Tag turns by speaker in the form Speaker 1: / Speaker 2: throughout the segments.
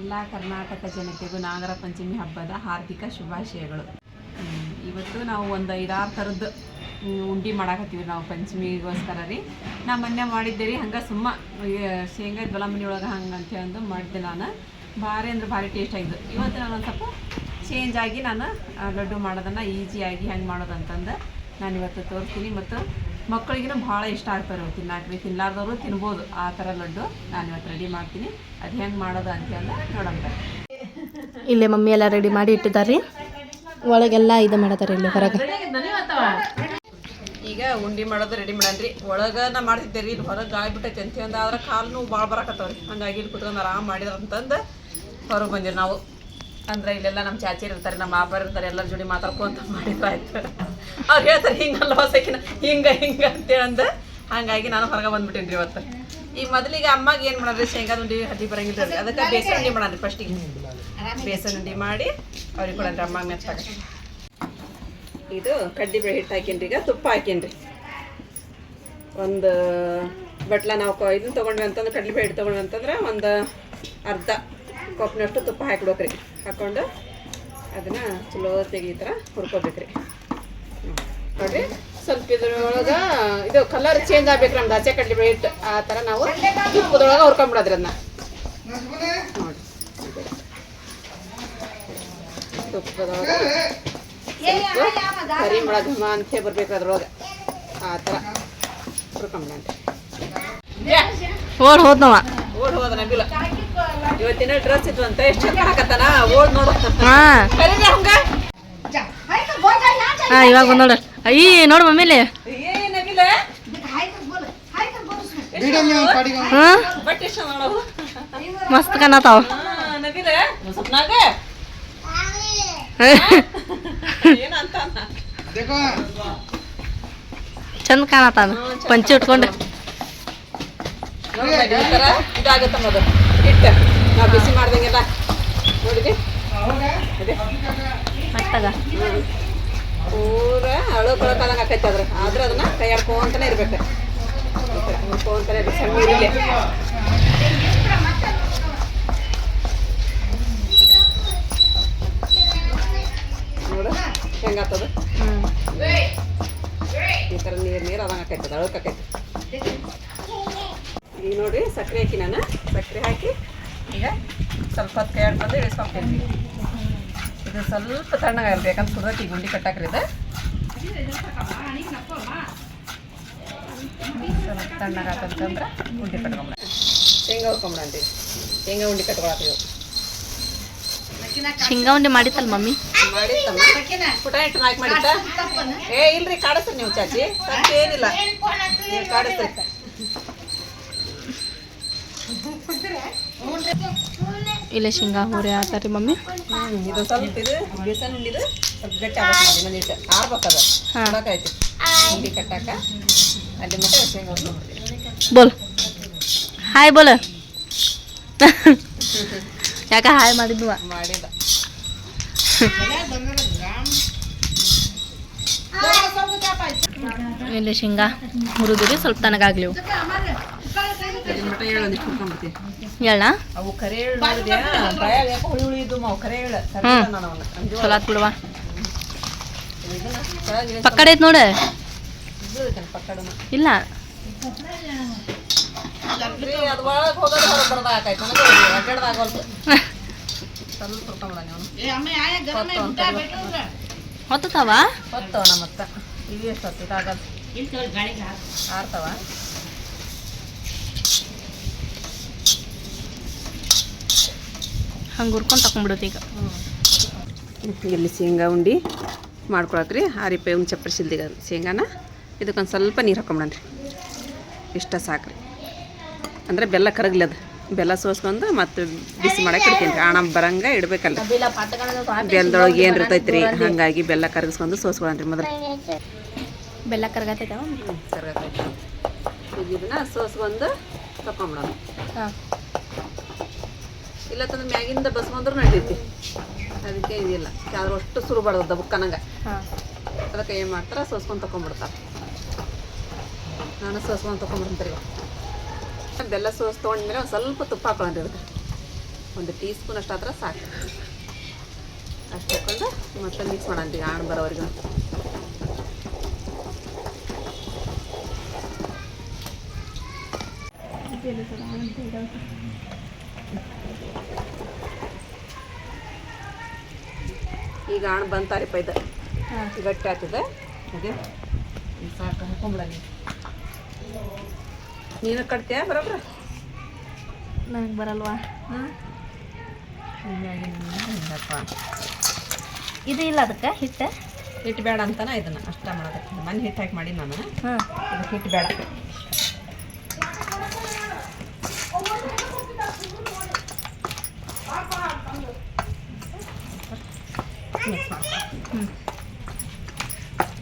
Speaker 1: ಎಲ್ಲ ಕರ್ನಾಟಕ ಜನತೆಗೂ ನಾಗರ ಪಂಚಮಿ ಹಬ್ಬದ ಹಾರ್ದಿಕ ಶುಭಾಶಯಗಳು. ಇವತ್ತು ನಾವು ಒಂದು ಐದಾರು ಥರದ್ದು ಉಂಡಿ ಮಾಡಾಕತ್ತೀವಿ ನಾವು ಪಂಚಮಿಗೋಸ್ಕರ ರೀ. ನಾ ಮೊನ್ನೆ ಮಾಡಿದ್ದೆ ರೀ, ಹಂಗೆ ಸುಮ್ಮ ಶೇಂಗಾ ಇದ್ವಲ್ಲ ಮನೆಯೊಳಗೆ ಹಂಗೆ ಅಂತ ಅಂದು ಮಾಡಿದ್ದೆ ನಾನು. ಭಾರಿ ಅಂದ್ರೆ ಭಾರಿ ಟೇಸ್ಟ್ ಆಗಿದ್ದು. ಇವತ್ತು ನಾನು ಒಂದು ಸ್ವಲ್ಪ ಚೇಂಜ್ ಆಗಿ ನಾನು ಲಡ್ಡು ಮಾಡೋದನ್ನು ಈಸಿಯಾಗಿ ಹೆಂಗೆ ಮಾಡೋದಂತಂದು ನಾನು ಇವತ್ತು ತೋರಿಸ್ತೀನಿ. ಮತ್ತು ಮಕ್ಕಳಿಗೂ ಭಾಳ ಇಷ್ಟ ಆಗ್ತಾರೆ ಅವ್ರು ತಿನ್ನಾಕ್ರಿ. ತಿನ್ಲಾರ್ದವರು ತಿನ್ಬೋದು. ಆ ಥರ ಲಡ್ಡು ನಾನು ಇವತ್ತು ರೆಡಿ ಮಾಡ್ತೀನಿ. ಅದು ಹೆಂಗೆ ಮಾಡೋದು ಅಂತ ಅಂದ್ರೆ ನೋಡೋಣ
Speaker 2: ಇಲ್ಲೇ ಮಮ್ಮಿ ಎಲ್ಲ ರೆಡಿ ಮಾಡಿ ಇಟ್ಟಿದ್ದಾರೆ. ಒಳಗೆಲ್ಲ ಇದು ಮಾಡತಾರೆ ಇಲ್ಲಿ ಹೊರಗೆ.
Speaker 1: ಈಗ ಉಂಡಿ ಮಾಡೋದು ರೆಡಿ ಮಾಡನ್ರಿ. ಒಳಗೆ ನಾ ಮಾಡ್ತಿದ್ದೆ ರೀ ಇಲ್ಲಿ ಹೊರಗೆ ಗಾಳಿ ಬಿಟ್ಟೈತೆ ಅಂತ ಅಂದ ಆದ್ರೆ ಕಾಲು ನೋವು ಭಾಳ ಬರಕತ್ತವ್ರಿ. ಹಂಗಾಗಿ ಇಲ್ಲಿ ಕುತ್ಕೊಂಡು ಆರಾಮ್ ಮಾಡಿದ್ರಂತಂದು ಹೊರಗೆ ಬಂದಿರಿ ನಾವು. ಅಂದ್ರೆ ಇಲ್ಲೆಲ್ಲ ನಮ್ಮ ಚಾಚಿ ಇರ್ತಾರೆ ನಮ್ಮ ಮಾಪರ್ ಇರ್ತಾರೆ ಎಲ್ಲರ ಜೋಡಿ ಮಾತಾಡ್ಕೊಂತ ಮಾಡಿದ್ರಾಯ್ತು ಅವ್ರು ಹೇಳ್ತಾರೆ ಹಿಂಗಲ್ಲ ಹೊಸಕಿನ ಹಿಂಗ ಹಿಂಗ ಅಂತೇಳಂದು. ಹಂಗಾಗಿ ನಾನು ಹೊರಗೆ ಬಂದ್ಬಿಟ್ಟಿನ್ರಿ ಇವತ್ತು. ಈ ಮೊದಲಿಗೆ ಅಮ್ಮಗೆ ಏನು ಮಾಡೋದ್ರಿ? ಶೇಂಗಾದ ಉಂಡಿ ಹಟ್ಟಿ ಬರಂಗಿಲ್ಲ ರೀ ಅದಕ್ಕೆ ಬೇಸನ್ ಉಂಡಿ ಮಾಡೋಣ ಫಸ್ಟಿಗೆ ಬೇಸನ್ ಉಂಡಿ ಮಾಡಿ ಅವ್ರಿಗೆ ಕೊಡೋಣ ಅಮ್ಮಗೆ ಮೆತ್ತಾಗ ಇದು ಕಡ್ಡಿಬೇಳೆ ಹಿಟ್ಟು ಹಾಕಿನ್ರಿ ಈಗ ತುಪ್ಪ ಹಾಕೇನ್ರಿ. ಒಂದು ಬಟ್ಲ ನಾವು ಇದನ್ನ ತೊಗೊಂಡ್ವಿ ಅಂತಂದ್ರೆ ಕಡ್ಲಿಬೇಳೆ ಹಿಟ್ಟು ತೊಗೊಂಡ್ವಿ ಅಂತಂದ್ರೆ ಒಂದು ಅರ್ಧ ಕಪ್ನಷ್ಟು ತುಪ್ಪ ಹಾಕ್ಬಿಡ್ಬೇಕ್ರಿ ಹಾಕ್ಕೊಂಡು ಅದನ್ನು ಚಲೋ ತೆಗಿ ಥರ ಹುರ್ಕೋಬೇಕ್ರಿ. ನೋಡಿ ನೋಡ್ರಿ. ಸ್ವಲ್ಪ ಇದ್ರೊಳಗೆ ಇದು ಕಲರ್ ಚೇಂಜ್ ಆಗ್ಬೇಕು ನಮ್ದು ಹಚ್ಚೆ ಕಡ್ಲಿಬೇಳೆ ಇಟ್ಟು ಆ ಥರ ನಾವು ತುಪ್ಪದೊಳಗೆ ಹುರ್ಕೊಂಬಿಡೋದ್ರಿ ಅದನ್ನ. ನೋಡಿ ತುಪ್ಪದೊಳಗೆ ಸ್ವಲ್ಪ ಪರಿಮಳ ಘಮ ಅಂತ ಬರ್ಬೇಕು ಅದ್ರೊಳಗೆ. ಆ ಥರ ಹುರ್ಕೊಂಬಿಡಂತೆ
Speaker 2: ಓಡ್ ಹೋದ್ನವ
Speaker 1: ಓಡ್ ಹೋದ ನಬಿಲ ಇವತ್ತಿನ ಡ್ರೆಸ್ ಇತ್ತು ಅಂತ. ಎಷ್ಟು ಚಂದ ಹಾಕತ್ತಾನ ಓಡ್ ನೋಡ
Speaker 2: ಹಾ.
Speaker 1: ಕರೀರಿ ಹಂಗ.
Speaker 2: ಹಾ ಇವಾಗ ಬಂದ್ ನೋಡ. ಅಯ್ಯ ನೋಡು ಮಮ್ಮಿಲಿ ಮಸ್ತ್ ಕಾಣತಾವ ಚಂದ ಕಾಣತಾನ ಪಂಚೆ ಉಟ್ಕೊಂಡು.
Speaker 1: ಈ ಥರ ಇದಾಗತ್ತ ಮೊದಲು. ಹಿಟ್ಟು ನಾವು ಬಿಸಿ ಮಾಡ್ದಂಗೆಲ್ಲ ನೋಡಿದೆ ಪೂರ ಅಳು ಕೊಳಕಾದಂಗೆ ಆಕೈತೆ ಅದ್ರ ಸ್ವಲ್ಪ ತಣ್ಣಗಾಗಲ್ಲ ಯಾಕಂದ್ರೆ ಸುರತಿ ಗುಂಡಿ ಕಟ್ಟಾಕ್ರಿ ಇದು ಸ್ವಲ್ಪ ತಣ್ಣಗಾಕಂತಂದ್ರೆ ಉಂಡಿ ಕಟ್ಕೊಂಬಿಡ. ಶೇಂಗಾ ಹುರ್ಕೊಂಬಿಡಂತೀವಿ ಶೇಂಗಾ ಉಂಡಿ ಕಟ್ಕೊಳತ್ತೀವಿ
Speaker 2: ಶೇಂಗಾ ಉಂಡೆ ಮಾಡಿತ್ತಲ್ಲ ಮಮ್ಮಿ?
Speaker 1: ಪುಟ ಹಿಟ್ಟು ಹಾಕಿ ಮಾಡಿತ್ತ? ಏ ಇಲ್ರಿ ಕಾಡಿಸ್ರಿ ನೀವು ಚಾಚಿ. ಸ್ವಲ್ಪ ಏನಿಲ್ಲ ನೀವು ಕಾಡಿಸ್ರಿ.
Speaker 2: ಇಲ್ಲೇ ಶೇಂಗಾ ಹುರಿ ಆತಾರಿ ಮಮ್ಮಿ.
Speaker 1: ಇದು ಸ್ವಲ್ಪ ಇದು ಬೇಸನ್ ಉಂಡಿದು ಸ್ವಲ್ಪ ಗಟ್ಟಿ ಆಗ್ಬೇಕು ನೋಡಿ ಇನ್ನೊಂದಿಟ್ಟು ಆರ್ಬೇಕದ.
Speaker 2: ಹಾ.
Speaker 1: ಆಯ್ತು ಉಂಡಿ ಕಟ್ಟಾಕ. ಅಲ್ಲಿ ಶೇಂಗಾ ಹುರ್ಕೊಂಡ್ಬಿಡ್ತೀವಿ
Speaker 2: ಬೋಲ್. ಹಾಯ್ ಬೋಲ. ಯಾಕ ಹಾಯ್ ಮಾಡಿದ್ವ?
Speaker 1: ಮಾಡಿದ.
Speaker 2: ಇಲ್ಲಿ ಶೇಂಗಾ ಹುರಿದ್ರಿ ಸ್ವಲ್ಪ ತನಗಾಗ್ಲಿವು
Speaker 1: ಹೇಳು
Speaker 2: ಹೇಳ
Speaker 1: ಅವು ಕರೆ ಬಾಯಾಗ ಯಾಕೋ ಹುಳಿ ಹುಳಿ ಇದ್ದು ಅವು ಕರೆ ತರ್ಲಿಲ್ಲ ನಾನು ಅವನ್ನ.
Speaker 2: ಚಲೋ ಆತ್ ಬಿಡುವ. ಪಕ್ಕಡೆ ಐತ್ ನೋಡ. ಇಲ್ಲ.
Speaker 1: ರೀ ಹೊತ್ತವ ನಮ್ಮ ಹೋಗೋದು ಎಷ್ಟು ಆಕಾಯ್ತು ನನಗೆ ಅಡ್ಡಾಡ್ದು ಆಗೋಲ್ತು ಸ್ವಲ್ಪ ಹುರ್ಕೊಂಬಿಡ ನೀವು
Speaker 2: ಹೊತ್ತವ
Speaker 1: ಹೊತ್ತವನ ಮತ್ತೆ ಇವು ಎಷ್ಟು ಹೊತ್ತು ಇದಾಗಲ್ಲ ಆರ್ತವ
Speaker 2: ಹಂಗೆ ಹುರ್ಕೊಂಡು ತಗೊಂಡ್ಬಿಡೋದು ಈಗ.
Speaker 1: ಇಲ್ಲಿ ಶೇಂಗಾ ಉಂಡಿ ಮಾಡ್ಕೊಳತ್ರಿ ಆರು ರೂಪಾಯಿ ಒಂದು ಚಪ್ಪರಿ ಸಿಲ್ದಿಗ ಶೇಂಗಾನ. ಇದಕ್ಕೊಂದು ಸ್ವಲ್ಪ ನೀರು ಹಾಕೊಂಬಿಡನ್ರಿ ಇಷ್ಟ ಸಾಕ್ರಿ. ಅಂದರೆ ಬೆಲ್ಲ ಕರಗಲಿ ಅದು. ಬೆಲ್ಲ ಸೋಸ್ಕೊಂಡು ಮತ್ತು ಬಿಸಿ ಮಾಡಕ್ಕೆ ಇಡ್ತೀನಿ ರೀ. ಆಣ ಬರಂಗ ಇಡಬೇಕಲ್ಲ ಬೆಲ್ಲದೊಳಗೆ ಏನು ಇರ್ತೈತೆ ರೀ ಹಾಗಾಗಿ ಬೆಲ್ಲ ಕರಗಿಸ್ಕೊಂಡು ಸೋಸ್ಕೊಳನ್ರಿ ಮೊದಲು.
Speaker 2: ಬೆಲ್ಲ
Speaker 1: ಕರಗತೈತೆ. ಕರಗತೈತೆ ಇದನ್ನ ಸೋಸ್ಕೊಂಡು ತಕೊಂಬಿಡೋಣ.
Speaker 2: ಹಾಂ.
Speaker 1: ಇಲ್ಲತ್ತಂದ್ರೆ ಮ್ಯಾಗಿಂದ ಬಸ್ಕೊಂಡ್ರು ನಡೀತಿ ಅದಕ್ಕೆ ಇದಿಲ್ಲ. ಯಾರು ಅಷ್ಟು ಸುರು ಬಾರ್ದು ಬುಕ್ಕನಂಗೆ
Speaker 2: ಹಾಂ.
Speaker 1: ಅದಕ್ಕೆ ಏನು ಮಾಡ್ತಾರೆ? ಸೋಸ್ಕೊಂಡು ತೊಗೊಂಡ್ಬಿಡ್ತಾರೆ ನಾನು ಸೋಸ್ಕೊಂಡು ತಕೊಂಡ್ಬಿಡ್ತಾರೆ ಬೆಲ್ಲ ಸೋಸ್ ತೊಗೊಂಡ್ಮೇಲೆ ಒಂದು ಸ್ವಲ್ಪ ತುಪ್ಪ ಹಾಕೊಳ್ಳೋಣ ಇದಕ್ಕೆ ಒಂದು ಟೀ ಸ್ಪೂನ್ ಅಷ್ಟು ಹತ್ರ ಸಾಕು. ಅಷ್ಟು ಹಾಕೊಂಡು ಮತ್ತೆ ಮಿಕ್ಸ್ ಮಾಡಂತೀವಿ ಆಣ್ ಬರೋವರೆಗೂ. ಈಗ ಆಣ್ ಬಂತಾರಿಪ್ಪ ಇದು. ಗಟ್ಟಿ ಆಗ್ತದೆ. ಅದೇ ಇದ್ ಸಾಕು ಹಾಕೊಂಬಿಡ ನೀನು. ಕಟ್ತೀಯ ಬರೋಬ್ರ?
Speaker 2: ನನಗೆ ಬರಲ್ವಾ? ಇದು ಇಲ್ಲ ಅದಕ್ಕೆ ಹಿಟ್ಟು
Speaker 1: ಹಿಟ್ಟು ಬೇಡ ಅಂತಾನೆ ಇದನ್ನು. ಅಷ್ಟ ಮಾಡೋದಕ್ಕೆ. ಮನೆ ಹಿಟ್ಟು ಹಾಕಿ ಮಾಡಿ ನಾನು.
Speaker 2: ಹಾಂ.
Speaker 1: ಇದು ಹಿಟ್ಟು ಬೇಡ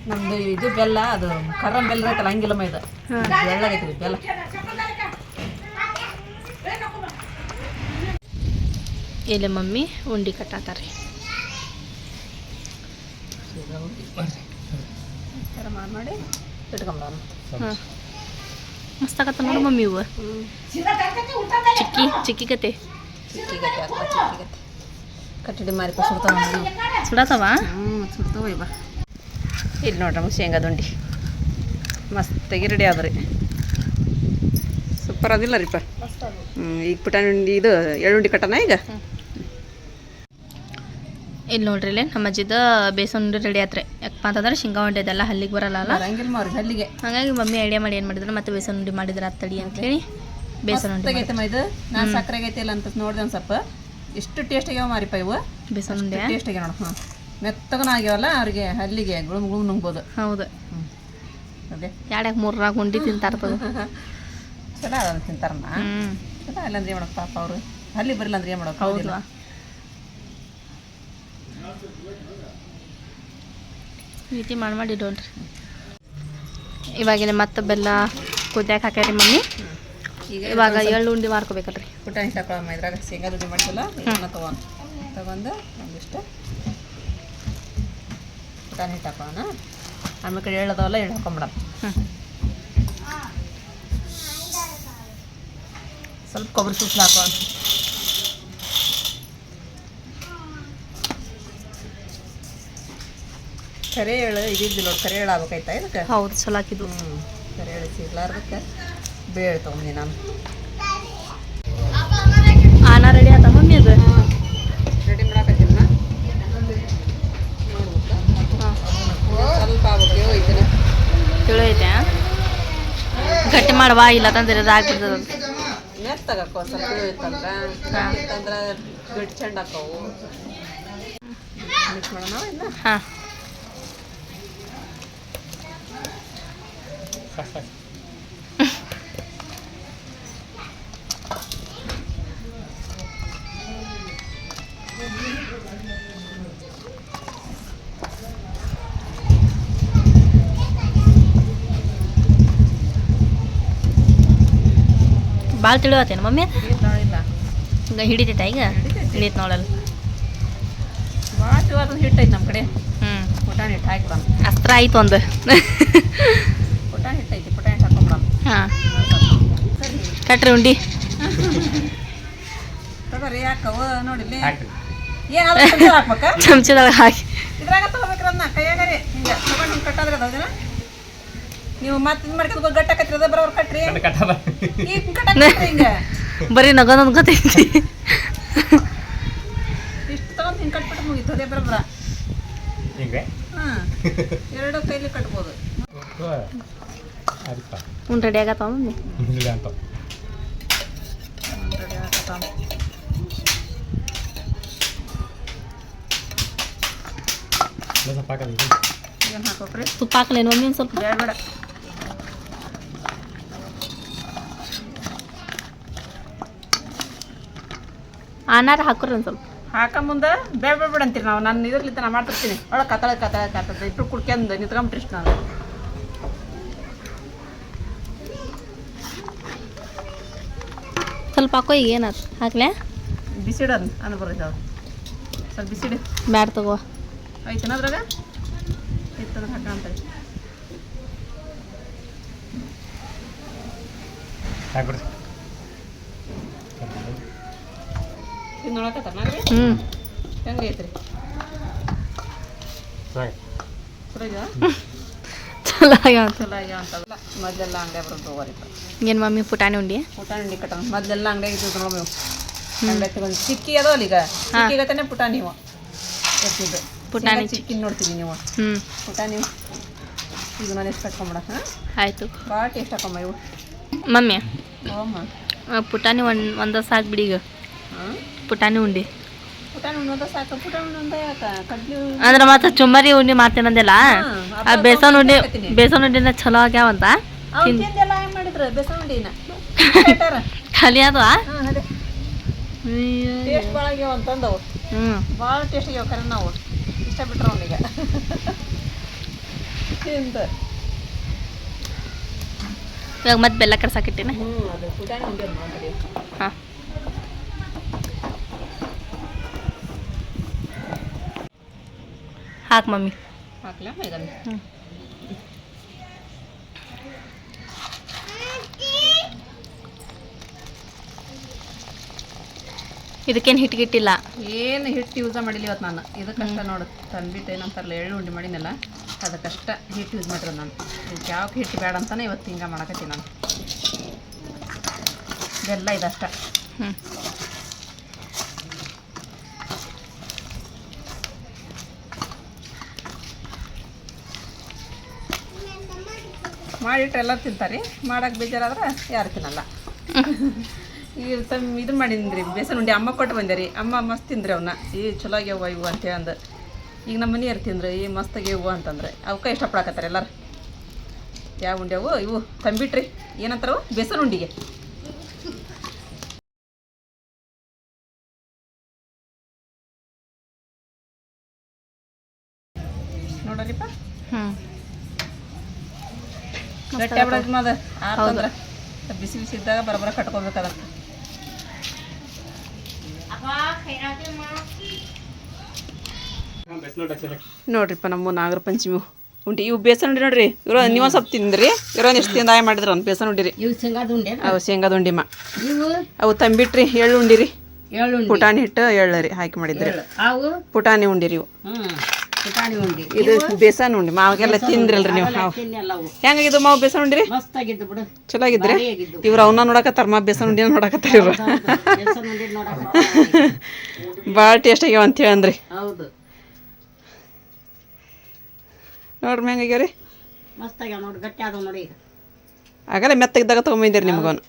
Speaker 1: ನಮ್ದು ಇದು ಬೆಲ್ಲ ಅದು ಕರ್ರಂ ಬೆಲ್ಲ ಇರುತ್ತಲ್ಲ ಹಂಗಿಲ್ಲಮ್ಮ ಇದು ಬೆಳ್ಳಗೈತಿ ಬೆಲ್ಲ
Speaker 2: ಇಲ್ಲಿ ಮಮ್ಮಿ ಉಂಡಿ ಕಟ್ಟಾತಾರೆ.
Speaker 1: ಮಾಡಿ ಇಟ್ಕೊಂಬ
Speaker 2: ಹಾಂ. ಮಸ್ತಾಗತ್ತ ನೋಡು ಮಮ್ಮಿ ಇವು ಚಿಕ್ಕಿ ಚಿಕ್ಕಿ ಕತೆ
Speaker 1: ಕಟ್ಟಡಿ ಮಾರಿ ಸುಡ್ತಾವ
Speaker 2: ಸುಡತಾವ?
Speaker 1: ಹ್ಞೂ ಸುಡ್ತಾವ ಇವ ಇಲ್ಲಿ ನೋಡ್ರಿ ನಮಗೆ ಶೇಂಗಾ ದುಂಡಿ ಮಸ್ತಾಗಿ ರೆಡಿ ಆದ್ರಿ. ಸೂಪರ್ ಅದಿಲ್ಲ ರೀಪ ಹ್ಞೂ ಈಗ ಪುಟಾಣಿ ಉಂಡಿ ಇದು ಎಳ್ಳುಂಡಿ ಕಟ್ಟನ ಈಗ?
Speaker 2: ಇಲ್ಲಿ ನೋಡ್ರಿ ಇಲ್ಲಿ ನಮ್ಮ ಅಜ್ಜಿದ ಬೇಸನ್ ಉಂಡೆ ರೆಡಿ ಆತ್ರಿ. ಯಾಕಪ್ಪ ಅಂತಂದ್ರೆ ಶೇಂಗಾ ಉಂಡೆ ಇದೆಲ್ಲ ಹಲ್ಲಿಗೆ ಬರಲ್ಲ ಅಲ್ಲ
Speaker 1: ಹಂಗಿಲ್ಲ ಮಾರಿ ಹಲ್ಲಿಗೆ.
Speaker 2: ಹಾಗಾಗಿ ಮಮ್ಮಿ ಐಡಿಯಾ ಮಾಡಿ ಏನು ಮಾಡಿದ್ರು ಮತ್ತೆ ಬೇಸನ್ ಉಂಡೆ ಮಾಡಿದ್ರೆ ಅತ್ತಡಿ ಅಂತ ಹೇಳಿ ಬೇಸನ್ ಉಂಡೆ
Speaker 1: ಇದು. ನಾನು ಸಕ್ಕರೆ ಆಗೈತಿ ಇಲ್ಲ ಅಂತ ನೋಡಿದೆ ಒಂದು ಸ್ವಲ್ಪ. ಎಷ್ಟು ಟೇಸ್ಟ್ ಆಗ್ಯಾವ ಮಾರಿಪ ಇವು.
Speaker 2: ಬೇಸನ್ ಉಂಡೆ
Speaker 1: ಟೇಸ್ಟ್ ಆಗ್ಯಾವ ನೋಡು ಹಾಂ ಮೆತ್ತಗನ ಆಗ್ಯಾವಲ್ಲ ಅವ್ರಿಗೆ ಹಲ್ಲಿಗೆ ಗುಳುಮ್ ಗುಳುಮ್ ನುಂಗ್ಬೋದು.
Speaker 2: ಹೌದು.
Speaker 1: ಅದೇ.
Speaker 2: ಎರಡ್ಯಾಕೆ ಮೂರ್ರಾಗ ಉಂಡಿ ತಿಂತಾರ್ತದ
Speaker 1: ಚಲೋ ಅದನ್ನು ತಿಂತಾರಮ್ಮ ಚಲೋ ಇಲ್ಲಂದ್ರೆ ಏನು ಮಾಡೋಕೆ ಪಾಪ ಅವರು? ಹಲ್ಲಿ ಬರಲಿಲ್ಲ ಅಂದ್ರೆ ಏನು ಮಾಡೋಕೆ
Speaker 2: ಹೌದು. ರೀತಿ ಮಾಡಿ ಮಾಡಿ ಇಡೋಣ್ರಿ. ಇವಾಗಿನ ಮತ್ತೆ ಬೆಲ್ಲ ಕುದ್ಯಾಕ ಹಾಕ್ಯಾರಿ ಮಮ್ಮಿ.
Speaker 1: ಈಗ
Speaker 2: ಇವಾಗ ಎಳ್ಳು ಉಂಡಿ ಮಾರ್ಕೋಬೇಕಲ್ರಿ
Speaker 1: ಪುಟಾಣಿ ಹಾಕೊಳ್ಳಮ್ಮ ಇದ್ರಾಗ ಶೇಂಗಾ ಉಂಡಿ ಮಾಡ್ಸಲ್ಲ ತೊಗೊಂಡು ತಗೊಂಡು ಒಂದಿಷ್ಟು ಪುಟಾಣಿ ಹಿಟ್ಟು ಹಾಕೋಣ ಆಮೇಲೆ ಕಡೆ ಎಳ್ಳು ಹಾಕೊಂಬಿಡಮ್ ಸ್ವಲ್ಪ ಕೊಬ್ಬರಿ ಸುಸ್ಲು ಹಾಕೋಣ. ಕರೆ ಎಳ್ಳು ಇದಿದ್ದಿಲ್ಲ ನೋಡಿ ಕರೆ ಎಳ್ಳು ಆಗ್ಬೇಕಾಯ್ತಾ ಇದಕ್ಕೆ?
Speaker 2: ಹೌದು ಚಲೋ ಹಾಕಿದ್ದು
Speaker 1: ಕರೆ ಹೇಳಿ ಸಿಗ್ಲಾರ್ದಕ್ಕೆ ಬೇಳೆ ತೊಗೊಂಡಿ ನಾನು
Speaker 2: ಆನ ರೆಡಿ ಆತ ಮಮ್ಮಿ ಅದು
Speaker 1: ರೆಡಿ ಮಾಡಾಕತ್ತೀನಿ
Speaker 2: ಹಾಂ
Speaker 1: ಸ್ವಲ್ಪ ಆಗ್ಬೇಕು ಹೋಯ್ತೀನಿ
Speaker 2: ತಿಳು ಐತೆ ಗಟ್ಟಿ ಮಾಡುವ ಇಲ್ಲ ತಂದ್ರೆ ಆಗ್ಬಿಡ್ತದ
Speaker 1: ಮೆತ್ತಗಾಕೋ ಸ್ವಲ್ಪ ಇತ್ತಂದ್ರೆ. ಇತ್ತಂದ್ರೆ ಗಟ್ಟಿ ಚೆಂಡ ಹಾಕವು. ಮಿಕ್ಸ್ ಮಾಡೋಣ ಇಲ್ಲ
Speaker 2: ಹಾಂ. ಭಾಳ ತಿಳಿವತ್ತೇನು ಮಮ್ಮಿ ಈಗ ಹಿಡಿತೈತೆ ಈಗ. ಹಿಡಿತ್ ನೋಡಲ್ಲ.
Speaker 1: ಭಾಳ ಚಲೋ ಹಿಟ್ಟು ಐತೆ ನಮ್ಮ ಕಡೆ.
Speaker 2: ಹ್ಞೂ
Speaker 1: ಪುಟಾಣಿ ಹಿಟ್ಟು ಹಾಕಿಬಿಡಮ್
Speaker 2: ಅಸ್ತ್ರ ಆಯ್ತು ಒಂದು.
Speaker 1: ಪುಟಾಣಿ ಹಿಟ್ಟು ಐತಿ ಪುಟಾಣಿ ಹಾಕೊಂಬಿಡಮ್
Speaker 2: ಹಾಂ.
Speaker 1: ಸರಿ.
Speaker 2: ಕಟ್ರಿ ಉಂಡಿ.
Speaker 1: ತಗೋರಿ ಯಾಕವ ನೋಡಿಲ್ಲಿ.
Speaker 2: ಚಮಚದಾಗ ಹಾಕಿ.
Speaker 1: ಇದ್ರಾಗ ತಗೋಬೇಕ್ರಿ ಅದನ್ನ ಕೈಯಾಗರಿ. ಹಿಂಗೆ ತಗೊಂಡು ಹಿಂಗೆ ಕಟ್ಟಾದ್ರೆ ಅದನ್ನ ನೀವು ಮತ್ತೆ ಇದು ಮಾಡ್ಕೊಂಡು ಗಟ್ಟ ಕಟ್ಟಿರಿ ಅದ ಬರೋರು ಕಟ್ರಿ. ಈಗ ಕಟ್ಟಾಕ್ರಿ ಹಿಂಗೆ.
Speaker 2: ಬರೀ ನಗನ ಗೊತ್ತೈತಿ
Speaker 1: ಇಷ್ಟು ತಗೊಂಡು ಹಿಂಗೆ ಕಟ್ಬಿಟ್ಟು ಮುಗೀತು ಅದೇ ಬರೋಬ್ರ
Speaker 3: ಹಿಂಗೆ?
Speaker 1: ಹಾಂ ಎರಡು ಕೈಲಿ ಕಟ್ಬೋದು.
Speaker 2: ಹ್ಞೂ ರೆಡಿ ಆಗತ್ತವ ಮಮ್ಮಿ
Speaker 3: ಇಲ್ಲ ಅಂತ
Speaker 1: ರೆಡಿ ಆಗತ್ತಾವ
Speaker 2: ತುಪ್ಪ ಹಾಕಲೇನು ಮಮ್ಮಿ ಒಂದು ಸ್ವಲ್ಪ?
Speaker 1: ಬೇಡ ಬೇಡ.
Speaker 2: ಆನಾರ ಹಾಕ್ರಿ ಒಂದು ಸ್ವಲ್ಪ.
Speaker 1: ಹಾಕ ಮುಂದೆ ಬೇಡ ಬೇಡ ಬೇಡ ಅಂತೀರಿ ನಾವು. ನಾನು ಇದ್ರಲಿತ್ತ ನಾ ಮಾಡ್ತಿರ್ತೀನಿ. ಒಳಗೆ ಕತ್ತಳ ಕತ್ತಳ ಕತ್ತದ ಇಟ್ಟು ಕುಡ್ಕೊಂಡು ನಿಂತ್ಕೊಂಬಿಟ್ರಿ ಇಷ್ಟು ನಾನು.
Speaker 2: ಸ್ವಲ್ಪ ಹಾಕೋ ಈಗ ಏನಾದ್ರು ಹಾಕ್ಲೆ?
Speaker 1: ಬಿಸಿಡ ಅದ್ ಅದು ಸ್ವಲ್ಪ ಬಿಸಿಡು.
Speaker 2: ಬ್ಯಾಡ ತಗೋ.
Speaker 1: ಐತನ ಅದ್ರಾಗ? ಇತ್ತಂದ್ರೆ ಹಾಕ ಅಂತ
Speaker 3: ಹಾಕ್ಬಿಡ್ರಿ.
Speaker 1: ತಿಂದು ನೋಡಕತ್ತಾರ ನಾಗ್ರಿ
Speaker 2: ಹ್ಞೂ
Speaker 1: ಹೆಂಗೈತ್ರಿ? ಚಲೋ ಇದಾ
Speaker 2: ಚಲೋ ಆಗ್ಯಾವ
Speaker 1: ಚಲೋ ಆಗ್ಯಾವ ಅಂತಲ್ಲ ಮೊದಲೆಲ್ಲ ಅಂಗಡಿ ಬರೋದು ತಗೋರಿಪ್ಪ
Speaker 2: ಏನು ಮಮ್ಮಿ ಪುಟಾಣಿ ಉಂಡಿ?
Speaker 1: ಪುಟಾಣಿ ಉಂಡಿ ಕಟ್ಟ ಮೊದಲೆಲ್ಲ ಅಂಗಡಿ ಇದ್ದು ನೋಡಿ ಅಂಗಡಿ ತಗೊಂಡು ಚಿಕ್ಕಿ ಅದಾವಲ್ಲ ಈಗ. ಚಿಕ್ಕಿಗತನೇ ಪುಟಾಣಿ ನೀವು ಎತ್ತಿದ್ದು
Speaker 2: ಪುಟಾಣಿ
Speaker 1: ಚಿಕ್ಕಿ ನೋಡ್ತೀನಿ ನೀವು.
Speaker 2: ಹ್ಞೂ
Speaker 1: ಪುಟಾಣಿ ಈಗ ನಾನು ಎಷ್ಟು ಕಟ್ಕೊಂಬಿಡ ಹಾಂ?
Speaker 2: ಆಯಿತು.
Speaker 1: ಭಾಳ ಟೇಸ್ಟ್ ಹಾಕೊಂಬ ಇವು.
Speaker 2: ಮಮ್ಮಿ? ಪುಟಾಣಿ ಒಂದು ಒಂದು ಸಾಕು ಬಿಡಿ ಈಗ.
Speaker 1: ಹಾಂ
Speaker 2: ಪುಟಾಣಿ ಉಂಡಿ. ಅಂದ್ರೆ ಮತ್ತೆ ಚುಮ್ಮರಿ ಉಂಡಿ ಮಾಡ್ತೇನಂದಿಲ್ಲ? ಆ ಬೇಸನ್ ಉಂಡಿ ಬೇಸನ್ ಉಂಡಿನ ಚಲೋ ಆಗ್ಯಾವಂತ ಖಾಲಿ ಅದು.
Speaker 1: ಭಾಳ ಟೇಸ್ಟ್ ಆಗ್ಯಾವ ನಾವು. ಇಷ್ಟ ಬಿಟ್ರೆ ಅವನಿಗ
Speaker 2: ಇವಾಗ ಮತ್ತೆ ಬೆಲ್ಲ ಕರ್ಸಾಕಿಟ್ಟಿನ ಹಾಂ. ಹಾಕು ಮಮ್ಮಿ.
Speaker 1: ಹಾಕ್ಲಾ? ಹಿಟ್ಟು
Speaker 2: ಹ್ಞೂ ಇದಕ್ಕೇನು ಹಿಟ್ಗಿಟ್ಟಿಲ್ಲ
Speaker 1: ಏನು ಹಿಟ್ಟು ಯೂಸ್ ಮಾಡಿಲ್ಲ ಇವತ್ತು ನಾನು. ಇದಕ್ಕಷ್ಟ ನೋಡು. ತಂದ್ಬಿಟ್ಟು ಏನಂತಾರಲ್ಲ ಎಳ್ಳು ಉಂಡೆ ಮಾಡಿನಲ್ಲ ಅದಕ್ಕಷ್ಟ ಹಿಟ್ಟು ಯೂಸ್ ಮಾಡಿರೋದು ನಾನು. ಇದಕ್ಕೆ ಯಾವ ಹಿಟ್ಟು ಬೇಡ ಅಂತಾನೆ ಇವತ್ತು ಹಿಂಗೆ ಮಾಡಕತ್ತೀನಿ ನಾನು. ಬೆಲ್ಲ ಇದಷ್ಟ.
Speaker 2: ಹ್ಞೂ
Speaker 1: ಮಾಡಿಟ್ರೆ ಎಲ್ಲ ತಿಂತಾರೆ ಮಾಡಕ್ಕೆ ಬೇಜಾರಾದ್ರೆ ಯಾರು ತಿನ್ನಲ್ಲ. ಈಗ ತಮ್ ಇದು ಮಾಡಿದ್ರಿ ಬೇಸನ್ ಉಂಡೆ ಅಮ್ಮ ಕೊಟ್ಟು ಬಂದೆ ರೀ. ಅಮ್ಮ ಮಸ್ತ್ ತಿಂದ್ರಿ ಅವನ್ನ ಈ ಚಲೋ ಆಗ್ಯಾವ ಇವು ಅಂತ ಅಂದು ಈಗ ನಮ್ಮ ಮನೆಯವ್ರು ತಿಂದ್ರು ಈ ಮಸ್ತ್ ಇವು ಅಂತಂದ್ರೆ. ಅವಕ್ಕೆ ಇಷ್ಟಪಡಕತ್ತಾರೆ ಎಲ್ಲರೂ. ಯಾವ ಉಂಡೆವು ಇವು ತಂಬಿಟ್ರಿ. ಏನಂತಾರವು? ಬೇಸನ್ ಉಂಡಿಗೆ. ಬಿಸಿ ಬಿಸಿ ಇದ್ದಾಗ ಬರಬರ ಕಟ್ಕೋಬೇಕು ಅದಕ್ಕೆ ನೋಡ್ರಿಪ್ಪ ನಮ್ಮ ನಾಗರ ಪಂಚಮಿ ಉಂಟಿ ಇವು ಬೇಸನ್ ಉಂಡಿ ನೋಡ್ರಿ. ಇವ್ರು ನೀವು ಸ್ವಲ್ಪ ತಿಂದ್ರಿ. ಇವ್ರು ಎಷ್ಟು ತಿಂದ ಮಾಡಿದ್ರ ಒಂದು ಬೇಸನ್ ಉಂಡಿರಿ.
Speaker 4: ಇವು ಶೇಂಗಾದ ಉಂಡೆ.
Speaker 1: ಅವು ಶೇಂಗಾದ ಉಂಡಿಮ್ಮ
Speaker 4: ಇವು
Speaker 1: ಅವು ತಂಬಿಟ್ರಿ ಎಳ್ಳು ಉಂಡಿರಿ. ಪುಟಾಣಿ ಹಿಟ್ಟು ಎಳ್ಳರಿ ಹಾಕಿ ಮಾಡಿದ್ರಿ. ಪುಟಾಣಿ ಉಂಡಿರಿ ಇವು. ಇದು ಬೇಸನ್ ಉಂಡಿ. ಮಾವಾಗೆಲ್ಲ ತಿಂದ್ರಲ್ರಿ ನೀವು?
Speaker 4: ಹೆಂಗ
Speaker 1: ಇದು ಮಾವು ಬೇಸನ್ ಉಂಡ್ರಿ? ಚಲೋ ಆಗಿದ್ರಿ ಇವ್ರು ಅವನ್ನ ನೋಡಕತ್ತಾರ ಮಾ ಬೇಸನ್ ಉಂಡಿನ ನೋಡಕತ್ತಾರ ಇವ್ರು. ಭಾಳ ಟೇಸ್ಟ್ ಆಗ್ಯಾವ ಅಂತ ಹೇಳಂದ್ರಿ ನೋಡ್ರಿ ಹೆಂಗಾಗ್ಯಾವ್ರಿ
Speaker 4: ಮಸ್ತ್ ಆಗ್ಯಾವ ನೋಡಿ ಗಟ್ಟಿ ಆದವು ನೋಡಿ ಈಗ.
Speaker 1: ಆಗಲ್ಲ ಮೆತ್ತಗಿದ್ದಾಗ ತೊಗೊಂಬಂದಿರಿ ನಿಮ್ಗವನು.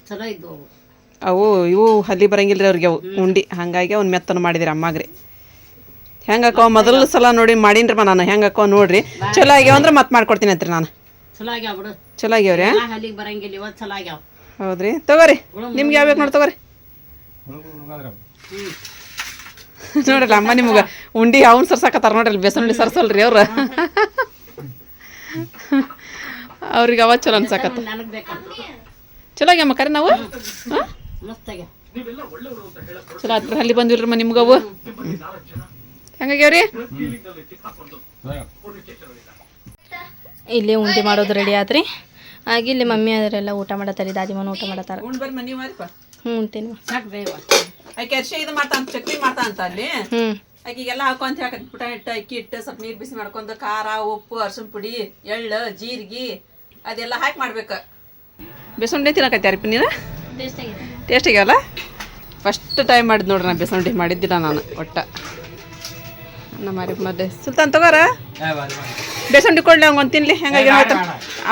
Speaker 4: ಅವು.
Speaker 1: ಇವು ಹಲ್ಲಿ ಬರಂಗಿಲ್ರಿ ಅವ್ರಿಗೆ ಅವು ಉಂಡಿ. ಹಂಗಾಗಿ ಅವ್ನ ಮೆತ್ತನ ಮಾಡಿದಿರಿ ಅಮ್ಮಾಗ್ರಿ. ಹೆಂಗೆ ಹಾಕೋ ಮೊದಲ ಸಲ ನೋಡಿ ಮಾಡೀನ್ರಮ್ಮ ನಾನು ಹೆಂಗಕ್ಕ ನೋಡ್ರಿ. ಚಲೋ ಆಗ್ಯಾವ ಅಂದ್ರೆ ಮತ್ತೆ ಮಾಡ್ಕೊಡ್ತೀನಿ ಅಂತ್ರಿ ನಾನು.
Speaker 4: ಚಲೋ ಆಗ್ಯಾವ ಬಿಡು.
Speaker 1: ಚಲೋ ಆಗ್ಯಾವ್ರಿ?
Speaker 4: ಎಲ್ಲ ಬರಂಗಿಲ್ಲ ಇವತ್ತು ಚಲೋ ಆಗ್ಯಾವ.
Speaker 1: ಹೌದ್ರಿ. ತಗೋರಿ ನಿಮ್ಗೆ ಯಾವ ಬೇಕು ನೋಡಿ ತಗೋರಿ. ನೋಡ್ರಿ ಅಮ್ಮ ನಿಮ್ಗೆ ಉಂಡಿ ಅವ್ನ ಸರ್ಸಾಕತ್ತಾರ ನೋಡ್ರಿ ಅಲ್ಲಿ ಬೇಸನ್ ಉಂಡಿ ಸರ್ಸಲ್ರಿ ಅವ್ರು. ಅವ್ರಿಗೆ ಅವ ಚಲೋ ಅನ್ಸಾಕತ್ತ. ಚಲೋ ಆಗ್ಯಾಮ್ಮ ಕರೆ ನಾವು?
Speaker 4: ಆಗ್ಯಾವ.
Speaker 1: ಚಲೋ ಹತ್ರ ಅಲ್ಲಿ ಬಂದಿಲ್ರಮ್ಮ ನಿಮ್ಗವು. ಹೆಂಗಾಗ್ಯಾವ್ರಿ
Speaker 2: ಇಲ್ಲಿ ಉಂಡಿ ಮಾಡೋದು ರೆಡಿ ಆದ್ರಿ. ಆಗ ಇಲ್ಲಿ ಮಮ್ಮಿ ಅದರೆಲ್ಲ ಊಟ ಮಾಡತ್ತಾರಿ ದಾದಿಮನ ಊಟ ಮಾಡತ್ತಾರ. ಹ್ಞೂ ಉಂಟೇನು
Speaker 1: ಇದು ಮಾಡ್ತಾ ಅಂತ ಚಕ್ಲಿ ಮಾಡ್ತಾ ಅಂತ ಅಲ್ಲಿ?
Speaker 2: ಹ್ಞೂ
Speaker 1: ಆಕಿಗೆಲ್ಲ ಹಾಕೋ ಅಂತ ಹೇಳಕತ್ತಿ. ಪುಟ ಹಿಟ್ಟು ಅಕ್ಕಿ ಹಿಟ್ಟು ಸ್ವಲ್ಪ ನೀರು ಬಿಸಿ ಮಾಡ್ಕೊಂಡು ಖಾರ ಉಪ್ಪು ಅರ್ಶಿನ ಪುಡಿ ಎಳ್ಳು ಜೀರಿಗೆ ಅದೆಲ್ಲ ಹಾಕಿ ಮಾಡ್ಬೇಕು. ಬೇಸಂಡಿ ತಿನ್ನಕತ್ಯಾರಿಪ್ಪ ನೀನು? ಟೇಸ್ಟ್ ಆಗ್ಯಾವಲ್ಲ ಫಸ್ಟ್ ಟೈಮ್ ಮಾಡಿದ್ ನೋಡ್ರಿ ನಾ ಬೇಸಂಡಿ ಮಾಡಿದ್ದಿಲ್ಲ ನಾನು ಒಟ್ಟ. ನಮ್ಮ ಮಾರಿ ಮತ್ತೆ ಸುಲ್ತಾನ್ ತಗೋರ? ಬೇಸಂಡಿ ಕೊಡ್ಲಿ ಅವ್ನು ಒಂದು ತಿನ್ಲಿ ಹೆಂಗಾಗಿ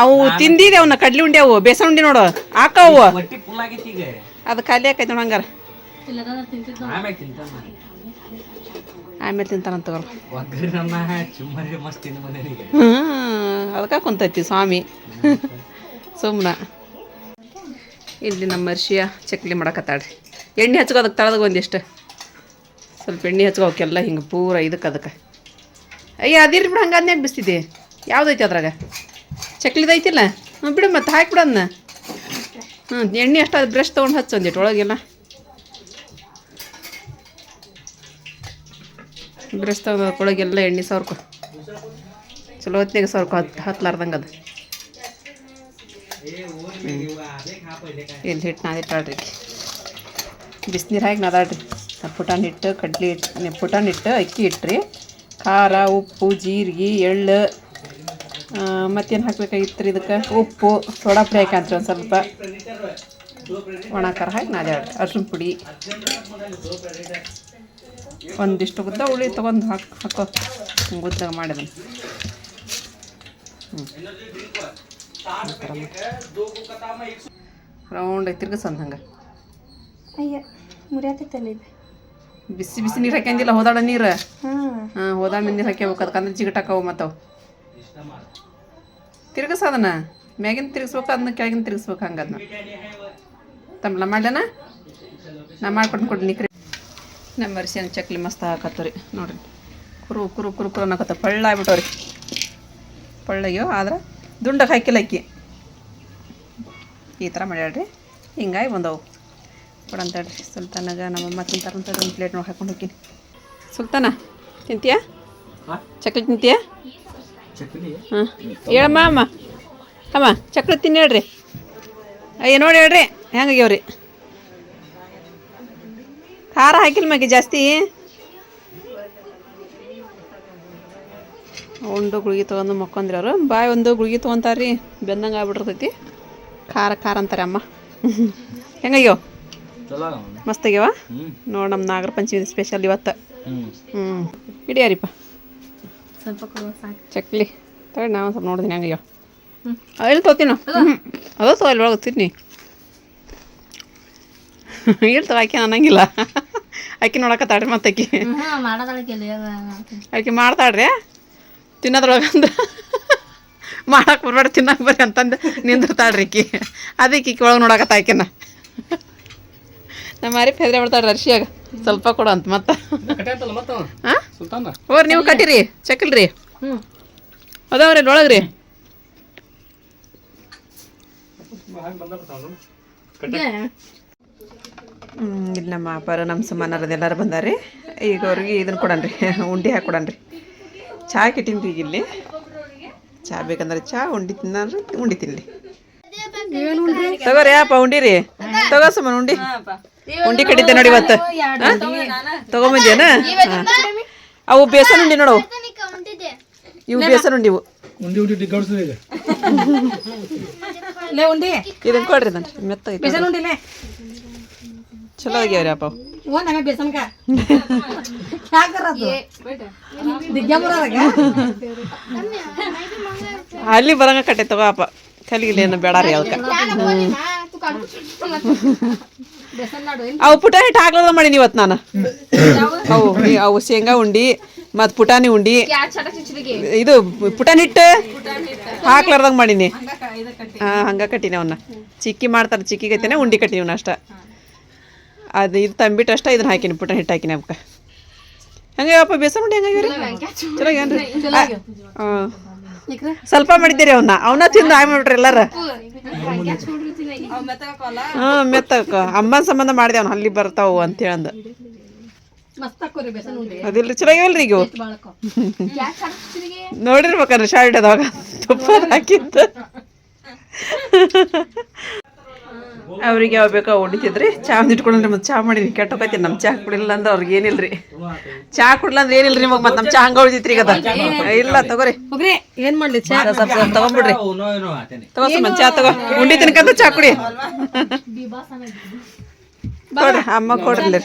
Speaker 1: ಅವು ತಿಂದಿದೆ ಅವನ್ನ ಕಡ್ಲಿ ಉಂಡೆ ಅವು. ಬೇಸನ್ ಉಂಡಿ ನೋಡು ಹಾಕವು ಅದು ಖಾಲಿ ಆಕೈತಿ ನೋಡು ಹಂಗಾರ. ಆಮೇಲೆ ತಿಂತಾನ. ತಗೋರು. ಹ್ಞೂ ಅದಕ್ಕೆ ಕುಂತೈತಿ ಸ್ವಾಮಿ. ಸುಮ್ಮನ ಇಲ್ಲಿ ನಮ್ಮ ಮರ್ಷಿಯ ಚಕ್ಲಿ ಮಾಡಕತ್ತಾಳ್ರಿ. ಎಣ್ಣೆ ಹಚ್ಕೋ ಅದಕ್ಕೆ ತಳದಾಗ ಒಂದಿಷ್ಟು. ಸ್ವಲ್ಪ ಎಣ್ಣೆ ಹಚ್ಕೊ, ಅವಕ್ಕೆಲ್ಲ ಹಿಂಗೆ ಪೂರ ಇದಕ್ಕೆ ಅದಕ್ಕೆ. ಅಯ್ಯ ಅದಿರ್ಲಿ ಬಿಡು, ಹಂಗೆ ಅದ್ನ್ಯಾಗ ಬಿಸ್ತಿದ್ದೆ? ಯಾವುದೈತಿ ಅದ್ರಾಗ? ಚಕ್ಲಿದೈತಿಲ್ಲ ಹ್ಞೂ ಬಿಡು ಮತ್ತೆ ಹಾಕ್ಬಿಡು ಅದನ್ನ ಹ್ಞೂ ಎಣ್ಣೆ ಅಷ್ಟು, ಅದು ಬ್ರಷ್ ತೊಗೊಂಡು ಹಚ್ಚು ಒಂದಿಟ್ಟು ಒಳಗೆಲ್ಲ. ಬ್ರಷ್ ತೊಗೊಂಡು ಒಳಗೆಲ್ಲ ಎಣ್ಣೆ ಸವರ್ಕೊ. ಚಲೋ ಹೊತ್ತಿನಾಗ ಸವರ್ಕೊ ಹತ್ತು ಹತ್ಲಾರ್ದಂಗೆ ಅದು. ಇಲ್ಲಿ ಹಿಟ್ಟು ನಾದಿಟ್ಟಾಡ್ರಿ ಬಿಸಿನೀರು ಹಾಕಿ ನಾದಾಡ್ರಿ ಪುಟಾಣಿ ಹಿಟ್ಟು, ಕಡ್ಲಿ ಹಿಟ್ಟು ಪುಟಾಣಿ ಹಿಟ್ಟು, ಅಕ್ಕಿ ಹಿಟ್ಟು ರೀ ಖಾರ, ಉಪ್ಪು, ಜೀರಿಗೆ, ಎಳ್ಳು. ಮತ್ತೇನು ಹಾಕ್ಬೇಕಾಗಿತ್ತು ರೀ ಇದಕ್ಕೆ? ಉಪ್ಪು, ಸೋಡಾ ಪುಡಿ ಹಾಕಂತ್ರಿ ಒಂದು ಸ್ವಲ್ಪ. ಒಣ ಖಾರ ಹಾಕಿ ನಾದೆ ಅರ್ಶಿನ ಪುಡಿ. ಒಂದಿಷ್ಟು ಗುದ್ದ ಹುಳಿ ತೊಗೊಂಡು ಹಾಕಿ, ಹಾಕೋ. ಗುದ್ದಾಗ ಮಾಡಿದನು ರೌಂಡ್ ಐತಿರ್ಗ ಸಂದಂಗೆ
Speaker 2: ಅಯ್ಯ ಮುರಿಯಾತೈತಲ್ಲ ಇದು
Speaker 1: ಬಿಸಿ ಬಿಸಿ ನೀರು ಹಾಕ್ಯಂದಿಲ್ಲ ಹೋದಾಡ ನೀರು.
Speaker 2: ಹಾಂ.
Speaker 1: ಹೋದಾಡ ನೀರು ಹಾಕ್ಯಬೇಕು ಅದಕ್ಕಂದ್ರೆ ಜಿಗಟಾಕವು ಮತ್ತವು ತಿರ್ಗಸ ಅದನ್ನ. ಮ್ಯಾಗಿನ ತಿರ್ಗಿಸ್ಬೇಕು ಅದನ್ನ ಕೆಳಗಿನ ತಿರ್ಗಿಸ್ಬೇಕು ಹಂಗೆ ಅದನ್ನ ತಮ್ಮಲ ಮಾಡ್ಲೇನ? ನಾ ಮಾಡ್ಕೊಂಡು ಕೊಡ್ಲಿ ನಿಕ್ರಿ. ನಮ್ಮ ಅರಿಶಿನ ಚಕ್ಲಿ ಮಸ್ತ್ ಹಾಕತ್ತವ್ರಿ ನೋಡ್ರಿ. ಕುರು ಕುರು ಕುರು ಕುರು ಅನ್ನಕತ್ತ. ಪಳ್ಳ ಆಗ್ಬಿಟ್ಟವ್ರಿ. ಪಳ್ಳಗ್ಯೋ ಆದ್ರೆ ದುಂಡಕ್ಕೆ ಹಾಕಿಲ್ಲ ಅಕ್ಕಿ. ಈ ಥರ ಮಾಡ್ಯಾಡ್ರಿ ಹಿಂಗಾಗಿ ಬಂದವು. ಕೊಡಂತಾಡ್ರಿ ಸುಲ್ತಾನಾಗ ನಮ್ಮಮ್ಮ ತಿಂತಾರಂತ ಒಂದು ಪ್ಲೇಟ್ ನೋಡಿ ಹಾಕೊಂಡು ಹೋಗ್ತೀನಿ. ಸುಲ್ತಾನ ತಿಂತೀಯಾ? ಚಕ್ಲಿ ತಿಂತೀಯಾ? ಹಾಂ. ಹೇಳಮ್ಮ ಅಮ್ಮ. ಅಮ್ಮ ಚಕ್ಲಿ ತಿನ್ನಿ ಹೇಳ್ರಿ. ಅಯ್ಯ ನೋಡಿ ಹೇಳ್ರಿ ಹೆಂಗಾಗ್ಯಾವ್ರಿ ಖಾರ ಹಾಕಿಲ್ಲ ಮಗಿ ಜಾಸ್ತಿ? ಉಂಡು ಗುಳಿಗೆ ತೊಗೊಂಡು ಮಕ್ಕೊಂದ್ರಿ ಅವರು. ಬಾಯಿ ಒಂದು ಗುಳಿಗೆ ತೊಗೊಂತಾರೆ ರೀ ಬೆಂದಂಗೆ ಆಗ್ಬಿಟ್ಟಿರ್ತೈತಿ. ಖಾರ ಖಾರ ಅಂತಾರೆ ಅಮ್ಮ.
Speaker 3: ಹೆಂಗಯ್ಯೋ
Speaker 1: ಮಸ್ತ್ ಆಗ್ಯಾವ? ನೋಡಿ ನಮ್ಮ ನಾಗರ ಪಂಚಮಿ ಸ್ಪೆಷಲ್ ಇವತ್ತು.
Speaker 3: ಹ್ಞೂ
Speaker 1: ಇಡಿಯಾರಿಪ್ಪ ಹಿಡಿಯಾರಿಪ್ಪ.
Speaker 2: ಸ್ವಲ್ಪ
Speaker 1: ಚಕ್ಲಿ. ತಗೊಳ್ಳಿ ನಾವು ಸ್ವಲ್ಪ ನೋಡ್ತೀನಿ ಹಂಗಯ್ಯೋ ಎಲ್ಲಿ ತೊಗೋತೀನಿ ಹ್ಞೂ ಅದು ಸೊ ಅಲ್ಲಿ ಒಳಗೆ ತಿನ್ನಿ. ಇಲ್ಲಿ ಆಕೆ ಅನ್ನಂಗಿಲ್ಲ. ಆಕೆ ನೋಡಕತ್ತಾಡ್ರಿ ಮತ್ತೆ ಆಕಿ. ಆಕೆ ಮಾಡ್ತಾಳ್ರಿ. ತಿನ್ನೋದ್ರೊಳಗಂದ್ರೆ ಮಾಡಕ್ಕೆ ಬರ್ಬೇಡ ತಿನ್ನಕ್ಕೆ ಬರ್ರಿ ಅಂತಂದು ನಿಂದಿರ್ತಾಳ್ರಿ ಆಕಿ. ಅದಕ್ಕೆ ಈಕಿ ಒಳಗೆ ನೋಡಕತ್ತ ಆಕೆನ. ನಮ್ಮ ಮಾರಿ ಫೆದ್ರೆ ಬಿಡ್ತಾಳ್ರಿ ಅರ್ಶಿಯಾಗ ಸ್ವಲ್ಪ ಕೊಡು ಅಂತ ಮತ್ತೆ.
Speaker 3: ಓ
Speaker 1: ಹೋರಿ ನೀವು ಕಟ್ಟಿರಿ ಚಕ್ಕಲ್ರಿ
Speaker 2: ಹ್ಞೂ
Speaker 1: ಅದಾವ್ರಿ ಒಳಗ್ರಿ. ರೀ ಇಲ್ಲಿ ನಮ್ಮ ಅಪ್ಪಾರ ನಮ್ಮ ಸುಮ್ಮನರದ ಎಲ್ಲರೂ ಬಂದಾರಿ ಈಗ ಅವ್ರಿಗೆ ಇದನ್ನು ಕೊಡನ್ರಿ ಉಂಡಿ ಹಾಕಿ ಕೊಡನ್ರಿ. ಚಾ ಕಿಟ್ಟಿನ್ರಿ ಈಗ ಇಲ್ಲಿ. ಚಾ ಬೇಕಂದ್ರೆ ಚಾ ಉಂಡಿ ತಿನ್ನಲ್ರಿ ಉಂಡಿ ತಿನ್ಲಿ ತಗೋರಿ ಅಪ್ಪ ಉಂಡಿ ರೀ ತಗೋ ಸುಮ್ಮನೆ ಉಂಡಿ. ಉಂಡಿ ಕಟ್ಟಿದ್ದೆ ನೋಡಿ ಇವತ್ತು. ತಗೊಂಬಂದೇನ ಅವು ಬೇಸನ್ ಉಂಡಿ ನೋಡವು ಇವು ಬೇಸನ್ ಉಂಡಿ ಇವು.
Speaker 3: ಉಂಡಿ ಉಂಡಿ ಗೌಡ್ಸದ ಈಗ.
Speaker 2: ಲೇ ಉಂಡಿ.
Speaker 1: ಇದನ್ನ ಕೊಡ್ರಿ ನಾನು
Speaker 2: ಮೆತ್ತ
Speaker 1: ಚಲೋ ಆಗ್ಯಾವ್ರಿ ಅಪ್ಪ. ಅಲ್ಲಿ ಬರಂಗ ಕಟ್ಟೆ ತಗೋ ಅಪ್ಪ. ಕಲಿಗಿಲ್ಲ ಏನು ಬೇಡ ರೀ ಅದಕ್ಕೆ
Speaker 2: ನಾಡು
Speaker 1: ಅವು ಪುಟಾಣಿ ಹಿಟ್ಟು ಹಾಕ್ಲಾರ್ದ ಮಾಡೀನಿ ಇವತ್ತು ನಾನು. ಅವು ಅವು ಶೇಂಗಾ ಉಂಡಿ ಮತ್ತು ಪುಟಾಣಿ ಉಂಡಿ. ಇದು ಪುಟಾಣಿ ಹಿಟ್ಟು ಹಾಕ್ಲಾರ್ದಂಗೆ ಮಾಡೀನಿ ಹಾಂ ಹಂಗೆ ಕಟ್ಟಿನಿ ಅವನ್ನ ಚಿಕ್ಕಿ ಮಾಡ್ತಾರೆ ಚಿಕ್ಕಿ ಗತಿನೇ ಉಂಡಿ ಕಟ್ಟಿನಿ ಅವನ್ನ ಅಷ್ಟ. ಅದು ಇದು ತಂಬಿಟ್ಟು ಅಷ್ಟ ಇದನ್ನ ಹಾಕಿನಿ ಪುಟಾಣಿ ಹಿಟ್ಟು ಹಾಕಿನಿ ಅವಕ್ಕೆ ಹಂಗೆ ಅಪ್ಪ ಬೇಸನ್ ಉಂಡಿ ಹಂಗಾಗ್ಯಾವ್ರಿ ಚಲೋ ಏನ್ರಿ? ಹಾಂ ಸ್ವಲ್ಪ ಮಾಡಿದ್ದೀರಿ ಅವನ್ನ ಅವನ್ನ ತಿಂದು ಆಯ್ ಮಾಡ್ಬಿಟ್ರಿ ಎಲ್ಲಾರ. ಹ್ಮ್ ಮೆತ್ತಕ. ಅಮ್ಮನ ಸಂಬಂಧ ಮಾಡಿದೆ ಅವ್ನ ಅಲ್ಲಿ ಬರ್ತಾವು
Speaker 2: ಅಂತ ಹೇಳಂದ
Speaker 1: ಅದಿಲ್ಲ ಚೆನ್ನಾಗಿವಲ್ರಿ ಈಗ? ನೋಡಿರ್ಬೇಕಾದ್ರೆ ಶಾರ್ಟ್ ಅದಾಗ ತುಪ್ಪ ಹಾಕಿದ್ದು. ಅವ್ರಿಗೆ ಯಾವ ಬೇಕೋ ಹೊಡಿತಿದ್ರಿ. ಚಾ ಒಂದು ಇಟ್ಕೊಂಡ್ರಿ ಮತ್ತೆ ಚಾ ಕೆಟ್ಟ ಕೆಟ್ಟೋಕೈತಿ ನಮ್ಮ ಚಾ ಕುಡಿಲ್ಲ ಅಂದ್ರೆ ಅವ್ರಿಗೆ ಏನಿಲ್ರಿ. ಚಾ ಕುಡ್ಲ ಅಂದ್ರೆ ಏನಿಲ್ರಿ ನಿಮಗೆ ಮತ್ತೆ ನಮ್ಮ ಚಾ ಹಂಗ ಉಳಿದಿತ್ರಿ ಈಗ ಇಲ್ಲ ತಗೋರಿ.
Speaker 2: ಹೋಗ್ರಿ ಏನ್ ಮಾಡ್ಲಿ? ಚಾ
Speaker 1: ಸ್ವಲ್ಪ
Speaker 3: ಆತೇನೆ.
Speaker 1: ತಗೋ ಸುಮ್ಮನೆ ಚಾ ತಗೋ. ಉಂಡಿ ತಿನ್ಕಂತ ಚಾ ಕುಡಿ. ಕೊಡ್ರಿ ಅಮ್ಮ ಕೊಡ್ರಿ.